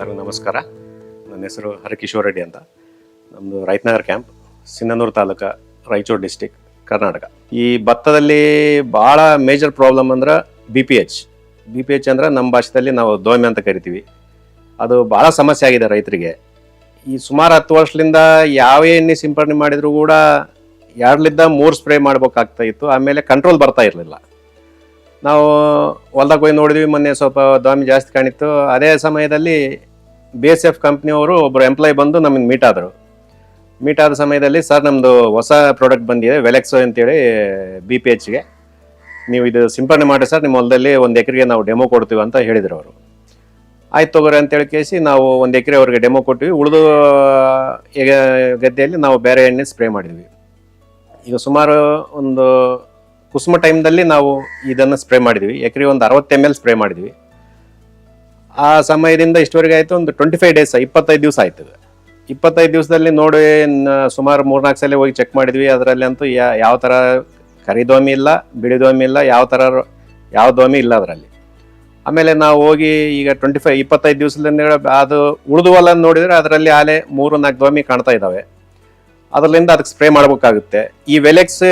ನಮಸ್ಕಾರ. ನನ್ನ ಹೆಸರು ಹರಕಿಶೋರ್ ರೆಡ್ಡಿ ಅಂತ. ನಮ್ಮದು ರೈತನಗರ್ ಕ್ಯಾಂಪ್, ಸಿನ್ನನೂರು ತಾಲೂಕು, ರಾಯಚೂರು ಡಿಸ್ಟಿಕ್, ಕರ್ನಾಟಕ. ಈ ಭತ್ತದಲ್ಲಿ ಭಾಳ ಮೇಜರ್ ಪ್ರಾಬ್ಲಮ್ ಅಂದ್ರೆ B P H B P H ಅಂದ್ರೆ ನಮ್ಮ ಭಾಷೆಯಲ್ಲಿ ನಾವು ದೋಮೆ ಅಂತ ಕರಿತೀವಿ. ಅದು ಭಾಳ ಸಮಸ್ಯೆ ಆಗಿದೆ ರೈತರಿಗೆ. ಈ ಸುಮಾರು ಹತ್ತು ವರ್ಷದಿಂದ ಯಾವ ಎಣ್ಣೆ ಸಿಂಪಡಣೆ ಮಾಡಿದರೂ ಕೂಡ ಎರಡಲಿದ್ದ ಮೂರು ಸ್ಪ್ರೇ ಮಾಡ್ಬೇಕಾಗ್ತಾ ಇತ್ತು. ಆಮೇಲೆ ಕಂಟ್ರೋಲ್ ಬರ್ತಾ ಇರಲಿಲ್ಲ. ನಾವು ಹೊಲ್ದಾಗ ಹೋಗಿ ನೋಡಿದ್ವಿ, ಮೊನ್ನೆ ಸ್ವಲ್ಪ ದಾಮಿ ಜಾಸ್ತಿ ಕಾಣಿತ್ತು ಅದೇ ಸಮಯದಲ್ಲಿ ಬಿ ಎಸ್ ಎಫ್ ಕಂಪ್ನಿಯವರು ಒಬ್ಬರು ಎಂಪ್ಲಾಯ್ ಬಂದು ನಮಗೆ ಮೀಟ್ ಆದರು. ಮೀಟ್ ಆದ ಸಮಯದಲ್ಲಿ, ಸರ್ ನಮ್ಮದು ಹೊಸ ಪ್ರಾಡಕ್ಟ್ ಬಂದಿದೆ ವೆಲೆಕ್ಸೋ ಅಂತೇಳಿ ಬಿ ಪಿ ಎಚ್ಗೆ ನೀವು ಇದು ಸಿಂಪಡಣೆ ಮಾಡಿ ಸರ್, ನಿಮ್ಮ ಹೊಲದಲ್ಲಿ ಒಂದು ಎಕರೆಗೆ ನಾವು ಡೆಮೋ ಕೊಡ್ತೀವಿ ಅಂತ ಹೇಳಿದರು ಅವರು. ಆಯ್ತು ತಗೋರಿ ಅಂತೇಳಿ ಕೇಸಿ ನಾವು ಒಂದು ಎಕರೆ ಅವ್ರಿಗೆ ಡೆಮೋ ಕೊಟ್ಟಿವಿ. ಉಳಿದು ಗದ್ದೆಯಲ್ಲಿ ನಾವು ಬೇರೆ ಎಣ್ಣೆ ಸ್ಪ್ರೇ ಮಾಡಿದ್ವಿ. ಈಗ ಸುಮಾರು ಒಂದು ಕುಸುಮ ಟೈಮ್ದಲ್ಲಿ ನಾವು ಇದನ್ನು ಸ್ಪ್ರೇ ಮಾಡಿದ್ವಿ. ಎಕರೆ ಒಂದು ಅರವತ್ತು ಎಂ ಸ್ಪ್ರೇ ಮಾಡಿದ್ವಿ. ಆ ಸಮಯದಿಂದ ಇಷ್ಟವರೆಗೆ ಆಯಿತು, ಒಂದು ಟ್ವೆಂಟಿ ಫೈವ್ ಡೇಸ್ ಇಪ್ಪತ್ತೈದು ದಿವಸ ಆಯ್ತು. ಇಪ್ಪತ್ತೈದು ದಿವಸದಲ್ಲಿ ನೋಡಿ ಸುಮಾರು ಮೂರ್ನಾಲ್ಕು ಸಲ ಹೋಗಿ ಚೆಕ್ ಮಾಡಿದ್ವಿ. ಅದರಲ್ಲಿ ಅಂತೂ ಯಾವ ಥರ ಕರಿದೋಮಿ ಇಲ್ಲ ಬಿಳಿದೋಮಿ ಇಲ್ಲ, ಯಾವ ಥರ ಯಾವ ದೋಮಿ ಇಲ್ಲ ಅದರಲ್ಲಿ. ಆಮೇಲೆ ನಾವು ಹೋಗಿ ಈಗ ಟ್ವೆಂಟಿ ಫೈವ್ ಇಪ್ಪತ್ತೈದು ದಿವಸದಿಂದ ಅದು ಉಳಿದು ನೋಡಿದರೆ ಅದರಲ್ಲಿ ಆಲೆ ಮೂರು ನಾಲ್ಕು ದೋಮಿ ಕಾಣ್ತಾ ಇದ್ದಾವೆ. ಅದರಿಂದ ಅದಕ್ಕೆ ಸ್ಪ್ರೇ ಮಾಡಬೇಕಾಗುತ್ತೆ. ಈ ವೆಲೆಕ್ಸ್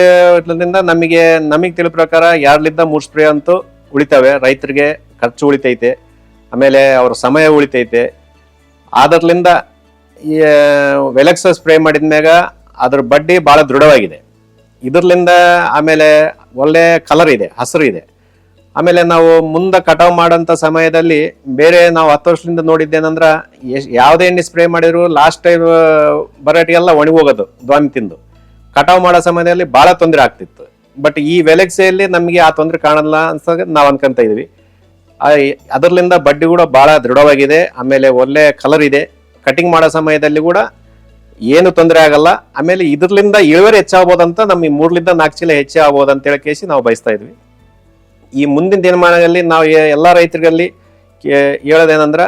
ನಮಗೆ ನಮಗೆ ತಿಳಿದ ಪ್ರಕಾರ ಎರಡ್ಲಿಂದ ಮೂರು ಸ್ಪ್ರೇ ಅಂತೂ ಉಳಿತಾವೆ. ರೈತರಿಗೆ ಖರ್ಚು ಉಳಿತೈತೆ. ಆಮೇಲೆ ಅವ್ರ ಸಮಯ ಉಳಿತೈತೆ. ಅದರ್ಲಿಂದ ಈ ವೆಲೆಕ್ಸ್ ಸ್ಪ್ರೇ ಮಾಡಿದ್ಮ್ಯಾಗ ಅದ್ರ ಬಡ್ಡಿ ಭಾಳ ದೃಢವಾಗಿದೆ. ಇದರ್ಲಿಂದ ಆಮೇಲೆ ಒಳ್ಳೆ ಕಲರ್ ಇದೆ, ಹಸಿರು ಇದೆ. ಆಮೇಲೆ ನಾವು ಮುಂದೆ ಕಟಾವ್ ಮಾಡೋಂಥ ಸಮಯದಲ್ಲಿ ಬೇರೆ ನಾವು ಹತ್ತು ವರ್ಷದಿಂದ ನೋಡಿದ್ದೇನಂದ್ರ ಯಾವುದೇ ಎಣ್ಣೆ ಸ್ಪ್ರೇ ಮಾಡಿದ್ರು ಲಾಸ್ಟ್ ಟೈಮ್ ಬರಟಿಗೆಲ್ಲ ಒಣಗಿ ಹೋಗೋದು ದ್ವಾಮಿ ತಿಂದು. ಕಟಾವ್ ಮಾಡೋ ಸಮಯದಲ್ಲಿ ಭಾಳ ತೊಂದರೆ ಆಗ್ತಿತ್ತು. ಬಟ್ ಈ ವೆಲೆಕ್ಸೆಯಲ್ಲಿ ನಮಗೆ ಆ ತೊಂದರೆ ಕಾಣಲ್ಲ ಅಂತ ನಾವು ಅನ್ಕೊಂತ ಇದೀವಿ. ಅದರಲ್ಲಿಂದ ಬಡ್ಡಿ ಕೂಡ ಭಾಳ ದೃಢವಾಗಿದೆ. ಆಮೇಲೆ ಒಳ್ಳೆ ಕಲರ್ ಇದೆ. ಕಟಿಂಗ್ ಮಾಡೋ ಸಮಯದಲ್ಲಿ ಕೂಡ ಏನು ತೊಂದರೆ ಆಗಲ್ಲ. ಆಮೇಲೆ ಇದರಲ್ಲಿಂದ ಇಳುವರಿ ಹೆಚ್ಚಾಗ್ಬೋದಂತ ನಮಗೆ ಮೂರ್ಲಿಂದ ನಾಲ್ಕು ಚೀಲ ಹೆಚ್ಚೇ ಆಗ್ಬೋದು ಅಂತ ಹೇಳಿ ಕೇಸಿ ನಾವು ಬಯಸ್ತಾ ಇದ್ವಿ. ಈ ಮುಂದಿನ ದಿನಮಾನದಲ್ಲಿ ನಾವು ಎಲ್ಲ ರೈತರಿಗಲ್ಲಿ ಹೇಳೋದೇನಂದ್ರ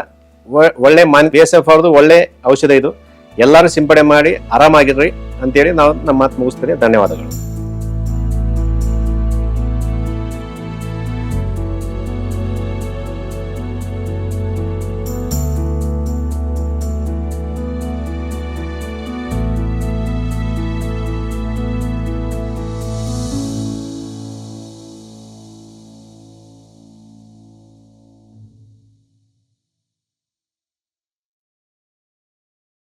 ಒಳ್ಳೆ ಮಾನ್ ಅವ್ರದ್ದು ಒಳ್ಳೆ ಔಷಧ ಇದು. ಎಲ್ಲರೂ ಸಿಂಪಡಣೆ ಮಾಡಿ ಆರಾಮಾಗಿರ್ರಿ ಅಂತೇಳಿ ನಾವು ನಮ್ಮ ಮಾತು ಮುಗಿಸ್ತೀರಿ. ಧನ್ಯವಾದಗಳು.